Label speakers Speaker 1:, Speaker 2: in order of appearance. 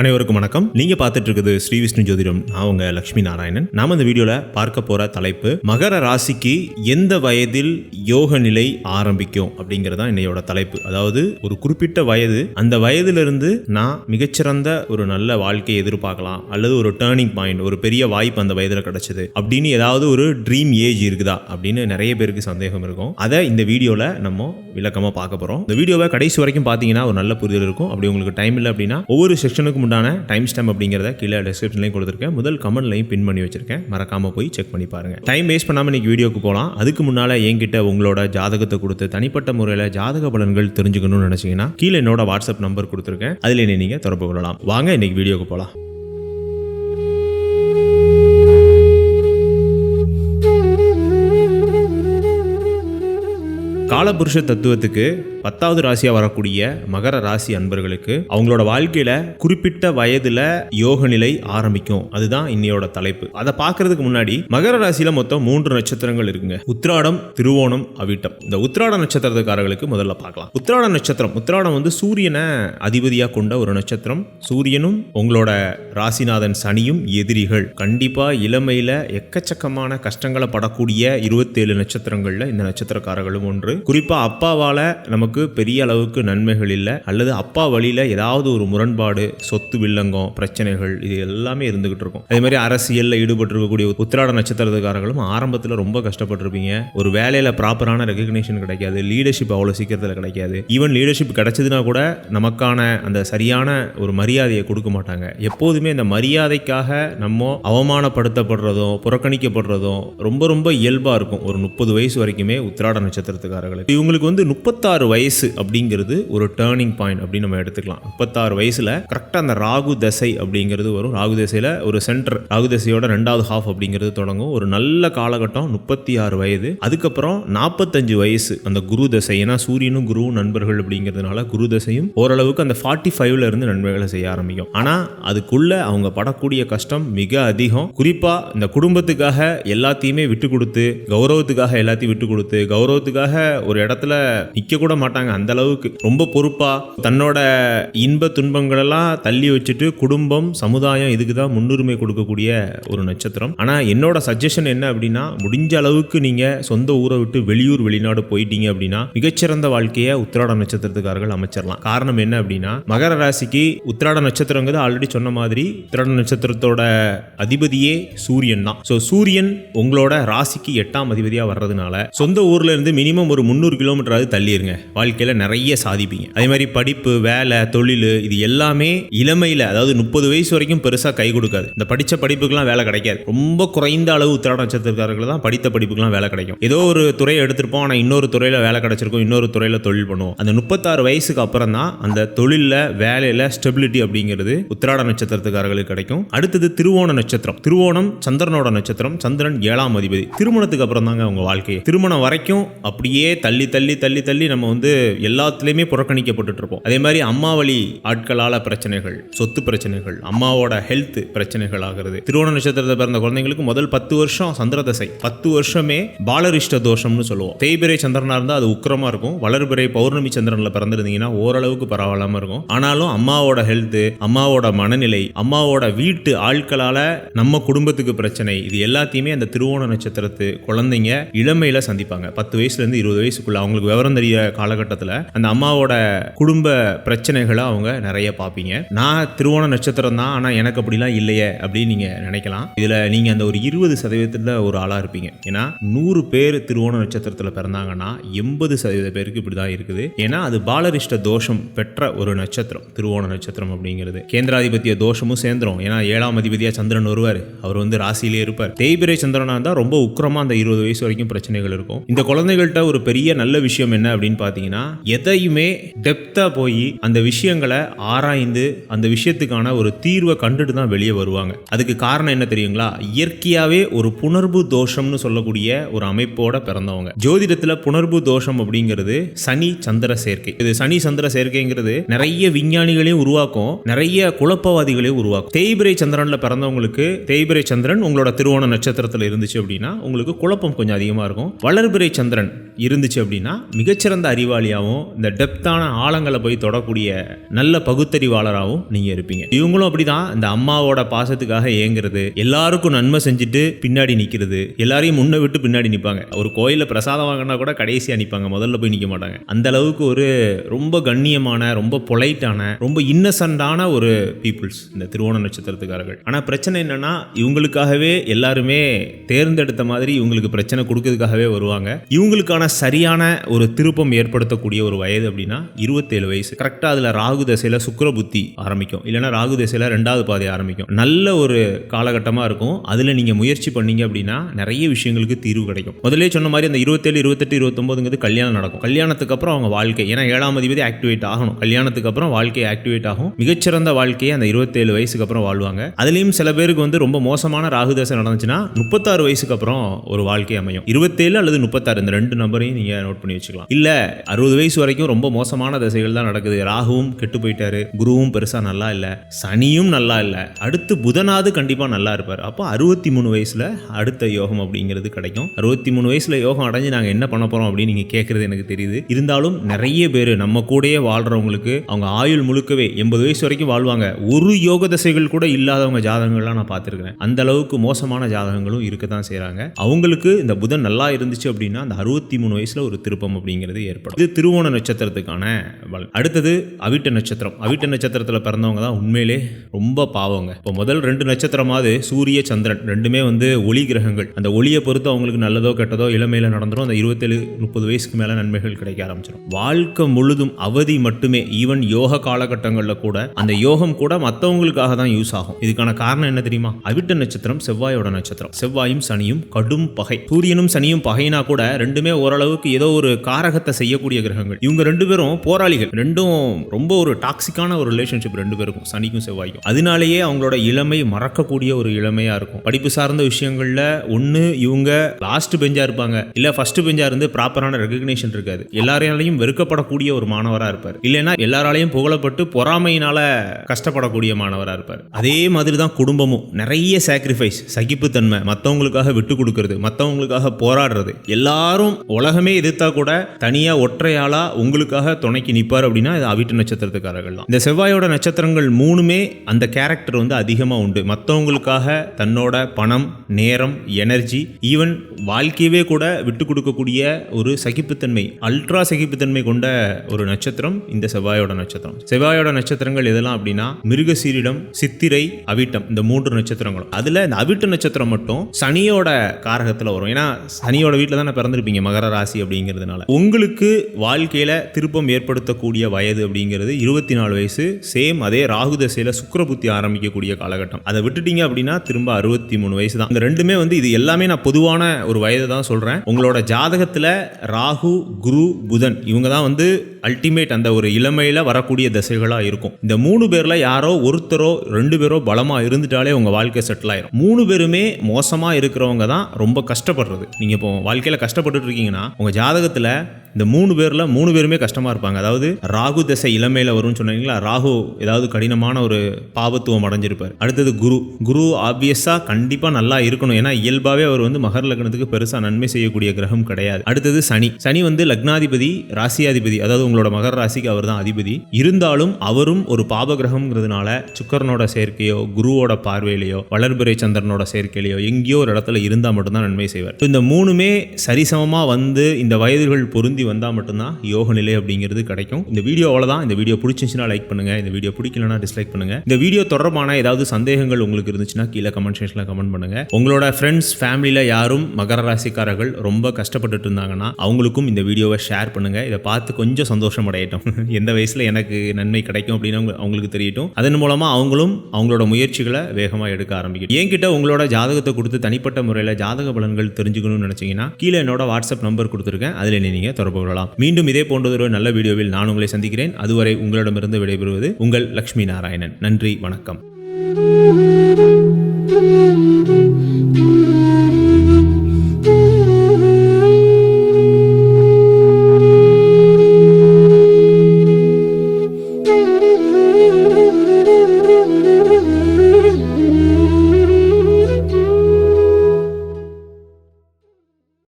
Speaker 1: அனைவருக்கும் வணக்கம். நீங்க பார்த்துட்டு இருக்குது ஸ்ரீ விஷ்ணு ஜோதிடம். நான் உங்க லட்சுமி நாராயணன். நாம இந்த வீடியோல பார்க்க போற தலைப்பு மகர ராசிக்கு எந்த வயதில் யோக நிலை ஆரம்பிக்கும் அப்படிங்கறது தான் இன்னையோட தலைப்பு. அதாவது ஒரு குறிப்பிட்ட வயது அந்த வயதிலிருந்து நான் மிகச்சிறந்த ஒரு நல்ல வாழ்க்கையை எதிர்பார்க்கலாம் அல்லது ஒரு டேர்னிங் பாயிண்ட் ஒரு பெரிய வாய்ப்பு அந்த வயதுல கிடைச்சது அப்படின்னு ஏதாவது ஒரு ட்ரீம் ஏஜ் இருக்குதா அப்படின்னு நிறைய பேருக்கு சந்தேகம் இருக்கும். அதை இந்த வீடியோல நம்ம விளக்கமா பார்க்க போறோம். இந்த வீடியோவை கடைசி வரைக்கும் பார்த்தீங்கன்னா ஒரு நல்ல புரிதல் இருக்கும். அப்படி உங்களுக்கு டைம் இல்லை அப்படின்னா ஒவ்வொரு செக்ஷனுக்கும் உண்டான டைம் ஸ்டாம்ப் அப்படிங்கிறத கீழே டிஸ்கிரிப்ஷன்லையும் கொடுத்துருக்கேன். முதல் கமெண்ட்லையும் பின் பண்ணி வச்சிருக்கேன். மறக்காம போய் செக் பண்ணி பாருங்க. டைம் வேஸ்ட் பண்ணாமல் இன்றைக்கி வீடியோக்கு போகலாம். அதுக்கு முன்னால் என்கிட்ட உங்களோட ஜாதகத்தை கொடுத்து தனிப்பட்ட முறையில் ஜாதக பலன்கள் தெரிஞ்சுக்கணும்னு நினச்சிங்கன்னா கீழே என்னோட வாட்ஸ்அப் நம்பர் கொடுத்துருக்கேன். அதில் என்னை நீங்கள் தொடர்பு கொள்ளலாம். வாங்க இன்றைக்கி வீடியோக்கு போகலாம். காலபுருஷ தத்துவத்துக்கு பத்தாவது ராசியா வரக்கூடிய மகர ராசி அன்பர்களுக்கு அவங்களோட வாழ்க்கையில குறிப்பிட்ட வயதுல யோக நிலை ஆரம்பிக்கும். அதுதான் இன்னையோட தலைப்பு. அதை பாக்குறதுக்கு முன்னாடி மகர ராசியில மொத்தம் மூன்று நட்சத்திரங்கள் இருக்குங்க. உத்ராடம் திருவோணம் அவிட்டம். இந்த உத்ராட நட்சத்திரத்துக்காரர்களுக்கு முதல்ல பார்க்கலாம். உத்ராட நட்சத்திரம். உத்ராடம் வந்து சூரியனை அதிபதியா கொண்ட ஒரு நட்சத்திரம். சூரியனும் உங்களோட ராசிநாதன் சனியும் எதிரிகள். கண்டிப்பா இளமையில எக்கச்சக்கமான கஷ்டங்களை படக்கூடிய இருபத்தேழு நட்சத்திரங்கள்ல இந்த நட்சத்திரக்காரர்களும் ஒன்று. குறிப்பா அப்பாவால நமக்கு பெரிய அளவுக்கு நன்மைகள் இல்லை. அல்லது அப்பா வழியில ஏதாவது ஒரு முரண்பாடு சொத்து வில்லங்கம் பிரச்சனைகள் இது எல்லாமே இருந்துகிட்டு இருக்கும். அதே மாதிரி அரசியல்ல ஈடுபட்டு இருக்கக்கூடிய உத்திராட நட்சத்திரத்துக்காரர்களும் ஆரம்பத்துல ரொம்ப கஷ்டப்பட்டிருப்பீங்க. ஒரு வேலையில ப்ராப்பரான ரெகக்னேஷன் கிடைக்காது லீடர்ஷிப் அவ்வளவு சீக்கிரத்தில் கிடைக்காது. ஈவன் லீடர்ஷிப் கிடைச்சதுன்னா கூட நமக்கான அந்த சரியான ஒரு மரியாதையை கொடுக்க மாட்டாங்க. எப்போதுமே இந்த மரியாதைக்காக நம்ம அவமானப்படுத்தப்படுறதும் புறக்கணிக்கப்படுறதும் ரொம்ப ரொம்ப இயல்பா இருக்கும். ஒரு முப்பது வயசு வரைக்குமே உத்திராட நட்சத்திரத்துக்காரர்களுக்கு இவங்களுக்கு வந்து முப்பத்தாறு வயசு அப்படிங்கிறது ஒரு டேர்னிங் பாயிண்ட் அப்படின்னு நம்ம எடுத்துக்கலாம். முப்பத்தாறு வயசுல கரெக்டாக அந்த ராகு தசை அப்படிங்கிறது வரும். ராகு தசையில ஒரு சென்டர் ராகு தசையோட ரெண்டாவது ஹாஃப் அப்படிங்கிறது தொடங்கும். ஒரு நல்ல காலகட்டம் முப்பத்தி ஆறு வயது. அதுக்கப்புறம் நாற்பத்தஞ்சு வயசு அந்த குரு தசை. ஏன்னா சூரியனும் குருவும் நண்பர்கள் அப்படிங்கிறதுனால குரு தசையும் ஓரளவுக்கு அந்த ஃபார்ட்டி ஃபைவ்ல இருந்து நன்மைகளை செய்ய ஆரம்பிக்கும். ஆனா அதுக்குள்ள அவங்க படக்கூடிய கஷ்டம் மிக அதிகம். குறிப்பா இந்த குடும்பத்துக்காக எல்லாத்தையுமே விட்டு கொடுத்து கௌரவத்துக்காக எல்லாத்தையும் விட்டு கொடுத்து கௌரவத்துக்காக ஒரு இடத்துல நிக்க கூட மாட்டாங்க. அந்த அளவுக்கு ரொம்ப பொறுப்பா தன்னோட இன்ப துன்பங்கள் எல்லாம் தள்ளி வச்சுட்டு குடும்பம் சமுதாயம் இதுக்கு தான் முன்னுரிமை கொடுக்கக்கூடிய ஒரு நட்சத்திரம். ஆனா என்னோட சஜஷன் என்ன அப்படின்னா முடிஞ்ச அளவுக்கு நீங்க சொந்த ஊரை விட்டு வெளியூர் வெளிநாடு போயிட்டீங்க அப்படின்னா மிகச்சிறந்த வாழ்க்கையை உத்திராட நட்சத்திரத்துக்காரர்கள் அமைச்சிடலாம் காரணம் என்ன அப்படின்னா மகர ராசிக்கு உத்திராட நட்சத்திரங்கிறது ஆல்ரெடி சொன்ன மாதிரி உத்திராட நட்சத்திரத்தோட அதிபதியே சூரியன் தான். ஸோ சூரியன் உங்களோட ராசிக்கு எட்டாம் அதிபதியா வர்றதுனால சொந்த ஊர்ல இருந்து மினிமம் ஒரு முந்நூறு கிலோமீட்டராவது தள்ளிடுங்க வாழ்க்கையில் நிறைய சாதிப்பீங்க. அதே மாதிரி படிப்பு வேலை தொழில் இது எல்லாமே இளமையில் அதாவது முப்பது வயசு வரைக்கும் பெருசாக கை கொடுக்காது. இந்த படித்த படிப்புக்கெல்லாம் வேலை கிடைக்காது. ரொம்ப குறைந்த அளவு உத்திராட நட்சத்திரக்காரர்கள் தான் படித்த படிப்புக்கெல்லாம் வேலை கிடைக்கும். ஏதோ ஒரு துறையை எடுத்திருப்போம் ஆனால் இன்னொரு துறையில் வேலை கிடைச்சிருக்கும் இன்னொரு துறையில் தொழில் பண்ணுவோம். அந்த முப்பத்தாறு வயசுக்கு அப்புறம் தான் அந்த தொழிலில் வேலையில் ஸ்டெபிலிட்டி அப்படிங்கிறது உத்திராட நட்சத்திரத்துக்காரர்களுக்கு கிடைக்கும். அடுத்தது திருவோண நட்சத்திரம். திருவோணம் சந்திரனோட நட்சத்திரம். சந்திரன் ஏழாம் அதிபதி. திருமணத்துக்கு அப்புறம் தாங்க அவங்க வாழ்க்கையை. திருமணம் வரைக்கும் அப்படியே தள்ளி தள்ளி தள்ளி தள்ளி நம்ம வந்து எல்லாத்துலேயுமே புறக்கணிக்கப்பட்டுட்டு இருப்போம் அதே மாதிரி அம்மா வழி ஆட்களால் பிரச்சனைகள் சொத்து பிரச்சனைகள் அம்மாவோட ஹெல்த் பிரச்சனைகள் ஆகிறது. திருவோண நட்சத்திரத்தை பிறந்த குழந்தைங்களுக்கு முதல் பத்து வருஷம் சந்திரதசை பத்து வருஷமே பாலரிஷ்ட தோஷம்னு சொல்லுவோம். தேய்பிரை சந்திரனா இருந்தால் அது உக்கிரமா இருக்கும். வளர்பிறை பௌர்ணமி சந்திரனில் பிறந்திருந்தீங்கன்னா ஓரளவுக்கு பரவாயில்லாம இருக்கும். ஆனாலும் அம்மாவோட ஹெல்த் அம்மாவோட மனநிலை அம்மாவோட வீட்டு ஆட்களால நம்ம குடும்பத்துக்கு பிரச்சனை இது எல்லாத்தையுமே அந்த திருவோண நட்சத்திரத்து குழந்தைங்க இளமையில சந்திப்பாங்க. பத்து வயசுல இருந்து இருபது வயசுக்குள்ள அவங்களுக்கு விவரம் தெரிய காலகட்டத்தில் அந்த அம்மாவோட குடும்ப பிரச்சனைகளை அவங்க நிறைய பார்ப்பீங்க. நான் திருவோண நட்சத்திரம் தான் ஆனால் எனக்கு அப்படிலாம் இல்லையே அப்படின்னு நீங்கள் நினைக்கலாம். இதில் நீங்கள் அந்த ஒரு இருபது சதவீதத்தில் ஒரு ஆளாக இருப்பீங்க. ஏன்னா நூறு பேர் திருவோண நட்சத்திரத்தில் பிறந்தாங்கன்னா எண்பது சதவீத பேருக்கு இப்படி தான் இருக்குது. ஏன்னா அது பாலரிஷ்ட தோஷம் பெற்ற ஒரு நட்சத்திரம் திருவோண நட்சத்திரம் அப்படிங்கிறது. கேந்திராதிபத்திய தோஷமும் சேர்ந்துரும். ஏன்னா ஏழாம் அதிபதியாக சந்திரன் வருவார். அவர் வந்து ராசியிலே இருப்பார். தேய்பிரை சந்திரனாக இருந்தால் ரொம்ப உக்கிரமா அந்த இருபது வயசு வரைக்கும் பிரச்சனைகள் இருக்கும். இந்த குழந்தைகள்கிட்ட ஒரு பெரிய பெரிய நல்ல விஷயம் என்ன அப்படின்னு பார்த்தீங்கன்னா எதையுமே டெப்த்தாக போய் அந்த விஷயங்களை ஆராய்ந்து அந்த விஷயத்துக்கான ஒரு தீர்வை கண்டுட்டு தான் வெளியே வருவாங்க. அதுக்கு காரணம் என்ன தெரியுங்களா? இயற்கையாகவே ஒரு புணர்வு தோஷம்னு சொல்லக்கூடிய ஒரு அமைப்போட பிறந்தவங்க. ஜோதிடத்துல புணர்வு தோஷம் அப்படிங்கிறது சனி சந்திர சேர்க்கை. இது சனி சந்திர சேர்க்கைங்கிறது நிறைய விஞ்ஞானிகளையும் உருவாக்கும் நிறைய குழப்பவாதிகளையும் உருவாக்கும். தேய்பிரை சந்திரனில் பிறந்தவங்களுக்கு தேய்பிரை சந்திரன் உங்களோட திருவோண நட்சத்திரத்தில் இருந்துச்சு அப்படின்னா உங்களுக்கு குழப்பம் கொஞ்சம் அதிகமாக இருக்கும். வளர்பிரை சந்திரன் இருந்துச்சு அப்படின்னா மிகச்சிறந்த அறிவாளியாகவும் இந்த டெப்த்தான ஆழங்களை போய் தொடக்கூடிய நல்ல பகுத்தறிவாளராகவும் நீங்கள் இருப்பீங்க. இவங்களும் அப்படிதான் இந்த அம்மாவோட பாசத்துக்காக ஏங்குறது எல்லாருக்கும் நன்மை செஞ்சுட்டு பின்னாடி நிற்கிறது எல்லாரையும் முன்ன விட்டு பின்னாடி நிற்பாங்க ஒரு கோயிலில் பிரசாதம் வாங்கினா கூட கடைசியாக நிற்பாங்க முதல்ல போய் நிற்க மாட்டாங்க. அந்த அளவுக்கு ஒரு ரொம்ப கண்ணியமான ரொம்ப பொலைட்டான ரொம்ப இன்னசென்டான ஒரு பீப்புள்ஸ் இந்த திருவோண நட்சத்திரத்துக்காரர்கள். ஆனால் பிரச்சனை என்னன்னா இவங்களுக்காகவே எல்லாருமே தேர்ந்தெடுத்த மாதிரி இவங்களுக்கு பிரச்சனை கொடுக்கறதுக்காகவே வருவாங்க. இவங்களுக்கான சரியான ஒரு திருப்பம் ஏற்படுத்தக்கூடிய ஒரு வயது அப்படின்னா இருபத்தேழு வயசு. கரெக்டாக அதில் ராகு தசையில் சுக்கிர புத்தி ஆரம்பிக்கும். இல்லைன்னா ராகு தசையில் ரெண்டாவது பாதை ஆரம்பிக்கும். நல்ல ஒரு காலகட்டமாக இருக்கும். அதில் நீங்கள் முயற்சி பண்ணீங்க அப்படின்னா நிறைய விஷயங்களுக்கு தீர்வு கிடைக்கும். முதல்ல சொன்ன மாதிரி அந்த இருபத்தேழு இருபத்தெட்டு இருபத்தொம்போதுங்கிறது கல்யாணம் நடக்கும். கல்யாணத்துக்கு அப்புறம் அவங்க வாழ்க்கை. ஏன்னா ஏழாம் அதிபதி ஆக்டிவேட் ஆகணும். கல்யாணத்துக்கு அப்புறம் வாழ்க்கை ஆக்டிவேட் ஆகும். மிகச்சிறந்த வாழ்க்கையை அந்த இருபத்தேழு வயசுக்கு அப்புறம் வாழ்வாங்க. அதுலேயும் சில பேருக்கு வந்து ரொம்ப மோசமான ராகு தசை நடந்துச்சுன்னா முப்பத்தாறு வயசுக்கு அப்புறம் ஒரு வாழ்க்கை அமையும். இருபத்தேழு அல்லது முப்பத்தாறு இந்த ரெண்டு நம்பரையும் நீங்கள் நோட் பண்ணி வச்சுக்கலாம். இல்லை அறுபது வயசு வரைக்கும் ரொம்ப மோசமான தசைகள் தான் நடக்குது. ராகுவும் கெட்டு போயிட்டாரு. குருவும் பெருசாக நல்லா இல்லை. சனியும் நல்லா இல்லை. அடுத்து புதனாவது கண்டிப்பாக நல்லா இருப்பார். அப்போ அறுபத்தி மூணு வயசில் அடுத்த யோகம் அப்படிங்கிறது கிடைக்கும். அறுபத்தி மூணு வயசில் யோகம் அடைஞ்சு நாங்கள் என்ன பண்ண போகிறோம் அப்படின்னு நீங்கள் கேட்குறது எனக்கு தெரியுது. இருந்தாலும் நிறைய பேர் நம்ம கூடயே வாழ்கிறவங்களுக்கு அவங்க ஆயுள் முழுக்கவே எண்பது வயசு வரைக்கும் வாழ்வாங்க. ஒரு யோக தசைகள் கூட இல்லாதவங்க ஜாதகங்கள்லாம் நான் பார்த்துருக்கிறேன். அந்த அளவுக்கு மோசமான ஜாதகங்களும் இருக்க தான் செய்கிறாங்க அவங்களுக்கு இந்த புதன் நல்லா இருந்துச்சு அப்படின்னா அந்த அறுபத்தி மூணு வயசில் ஒரு திருப்பம் அப்படிங்கிறது ஏற்படும். இது திருவோண நட்சத்திரத்துக்கான பலன் அடுத்தது அவிட்ட நட்சத்திரம். அவிட்ட நட்சத்திரத்தில் பிறந்தவங்க தான் உண்மையிலே ரொம்ப பாவங்க. இப்போ முதல் ரெண்டு நட்சத்திரமாவது சூரிய சந்திரன் ரெண்டுமே வந்து ஒளி கிரகங்கள். அந்த ஒளியை பொறுத்து அவங்களுக்கு நல்லதோ கெட்டதோ இளமையில நடந்துடும் அந்த இருபத்தேழு முப்பது வயசுக்கு மேலே நன்மைகள் கிடைக்க ஆரம்பிச்சிடும் வாழ்க்கை முழுதும் அவதி மட்டுமே ஈவன் யோக காலகட்டங்களில் கூட அந்த யோகம் கூட மற்றவங்களுக்காக தான் யூஸ் ஆகும். இதுக்கான காரணம் என்ன தெரியுமா? அவிட்ட நட்சத்திரம் செவ்வாயோட நட்சத்திரம். செவ்வாயும் சனியும் கடும் பகை. சூரியனும் சனியும் பகைனா கூட ரெண்டுமே அளவுக்கு ஏதோ ஒரு காரகத்தை செய்யக்கூடிய கிரகங்கள். இவங்க ரெண்டு பேரும் போராளிகள். ரெண்டும் ரொம்ப ஒரு டாக்ஸிக்கான ஒரு ரிலேஷன்ஷிப் ரெண்டு பேருக்கும் சனிக்கும் செவ்வாய்க்கும். அதனாலேயே அவங்களோட இளமை மறக்கக்கூடிய ஒரு இளமையா இருக்கும். படிப்பு சார்ந்த விஷயங்கள்ல ஒன்று இவங்க லாஸ்ட் பெஞ்சா இருப்பாங்க. இல்ல ஃபர்ஸ்ட் பெஞ்சா இருந்து ப்ராப்பரான ரெகக்னேஷன் இருக்காது. எல்லாராலையும் வெறுக்கப்படக்கூடிய ஒரு மாணவரா இருப்பார். இல்லைன்னா எல்லாராலையும் புகழப்பட்டு பொறாமையினால கஷ்டப்படக்கூடிய மாணவரா இருப்பார். அதே மாதிரி தான் குடும்பமும். நிறைய சாக்ரிஃபைஸ் சகிப்புத்தன்மை மற்றவங்களுக்காக விட்டு கொடுக்கறது மற்றவங்களுக்காக போராடுறது. எல்லாரும் உலகமே எதிர்த்தா கூட தனியா ஒற்றையாளா உங்களுக்காக துணைக்கு நிற்பார் அப்படின்னா இது அவிட்டு நட்சத்திரத்துக்காரர்கள் தான். இந்த செவ்வாயோட நட்சத்திரங்கள் மூணுமே அந்த கேரக்டர் வந்து அதிகமாக உண்டு. மற்றவங்களுக்காக தன்னோட பணம் நேரம் எனர்ஜி ஈவன் வாழ்க்கையவே கூட விட்டு கொடுக்கக்கூடிய ஒரு சகிப்புத்தன்மை அல்ட்ரா சகிப்புத்தன்மை கொண்ட ஒரு நட்சத்திரம் இந்த செவ்வாயோட நட்சத்திரம். செவ்வாயோட நட்சத்திரங்கள் எதெல்லாம் அப்படின்னா மிருகசீரிடம் சித்திரை அவிட்டம் இந்த மூன்று நட்சத்திரங்களும். அதுல இந்த அவிட்டு நட்சத்திரம் மட்டும் சனியோட காரகத்துல வரும். ஏன்னா சனியோட வீட்டில் தானே பிறந்திருப்பீங்க. மகர ராசி அப்படிங்கிறதுனால. உங்களுக்கு வாழ்க்கையில திருப்பம் ஏற்படுத்தக்கூடிய வயது அப்படிங்கிறது இருபத்தி நாலு வயசு சேம் அதே ராகு தசையில சுக்கிர புத்தி ஆரம்பிக்கக்கூடிய காலகட்டம். அதை விட்டுட்டீங்க அப்படின்னா திரும்ப அறுபத்தி மூணு வயசு தான். இந்த ரெண்டுமே வந்து இது எல்லாமே நான் பொதுவான ஒரு வயது தான் சொல்றேன். உங்களோட ஜாதகத்துல ராகு குரு புதன் இவங்க தான் வந்து அல்டிமேட் அந்த ஒரு இளமையில வரக்கூடிய தசைகளா இருக்கும். இந்த மூணு பேர்ல யாரோ ஒருத்தரோ ரெண்டு பேரோ பலமா இருந்துட்டாலே உங்க வாழ்க்கை செட்டில் ஆயிரும். மூணு பேருமே மோசமா இருக்கிறவங்க தான் ரொம்ப கஷ்டப்படுறது. நீங்க இப்போ வாழ்க்கையில கஷ்டப்பட்டு இருக்கீங்கன்னா உங்கள் ஜாதகத்தில் இந்த மூணு பேர்ல மூணு பேருமே கஷ்டமா இருப்பாங்க. அதாவது ராகு தசை இளமையில வரும்னு சொன்னீங்களா? ராகு ஏதாவது கடினமான ஒரு பாவத்துவம் அடைஞ்சிருப்பார். அடுத்தது குரு. குரு ஆப்வியஸா கண்டிப்பா நல்லா இருக்கணும். ஏன்னா இயல்பாவே அவர் வந்து மகர லக்னத்துக்கு பெருசா நன்மை செய்யக்கூடிய கிரகம் கிடையாது. அடுத்தது சனி. சனி வந்து லக்னாதிபதி ராசியாதிபதி அதாவது உங்களோட மகர ராசிக்கு அவர் தான் அதிபதி. இருந்தாலும் அவரும் ஒரு பாப கிரகம்ங்கிறதுனால சுக்கரனோட சேர்க்கையோ குருவோட பார்வையிலையோ வளர்பிறை சந்திரனோட சேர்க்கையிலையோ எங்கேயோ ஒரு இடத்துல இருந்தால் மட்டும்தான் நன்மை செய்வார். இந்த மூணுமே சரிசமமா வந்து இந்த வயதுகள் பொருந்தி வந்தால் மட்டும்தான் யோக நிலை அப்படிங்கிறது கிடைக்கும். இந்த வீடியோ அவ்வளோதான் இந்த வீடியோ பிடிச்சிருந்துச்சுன்னா லைக் பண்ணுங்க. இந்த வீடியோ பிடிக்கலனா டிஸ்லைக் பண்ணுங்கள் இந்த வீடியோ தொடர்பான ஏதாவது சந்தேகங்கள் உங்களுக்கு இருந்துச்சுன்னா கீழே கமெண்ட் செக்ஷனில் கமெண்ட் பண்ணுங்க. உங்களோட ஃப்ரெண்ட்ஸ் ஃபேமிலியில் யாரும் மகர ராசிக்காரர்கள் ரொம்ப கஷ்டப்பட்டுட்டு இருந்தாங்கன்னா அவங்களுக்கும் இந்த வீடியோவை ஷேர் பண்ணுங்க. இதை பார்த்து கொஞ்சம் சந்தோஷம் அடையட்டும். எந்த வயசில் எனக்கு நன்மை கிடைக்கும் அப்படின்னு அவங்களுக்கு தெரியட்டும். அதன் மூலமாக அவங்களும் அவங்களோட முயற்சிகளை வேகமாக எடுக்க ஆரம்பிக்கணும் என்கிட்ட உங்களோட ஜாதகத்தை கொடுத்து தனிப்பட்ட முறையில் ஜாதக பலன்கள் தெரிஞ்சுக்கணும்னு நினச்சிங்கன்னா கீழே என்னோட வாட்ஸ்அப் நம்பர் கொடுத்துருக்கேன். அதில் நீங்கள் தொடர்பு கொள்ளலாம். மீண்டும் இதே போன்றதொரு நல்ல வீடியோவில் நான் உங்களை சந்திக்கிறேன். அதுவரை உங்களிடமிருந்து விடைபெறுவது உங்கள் லக்ஷ்மி நாராயணன். நன்றி வணக்கம்.
Speaker 2: Thank you.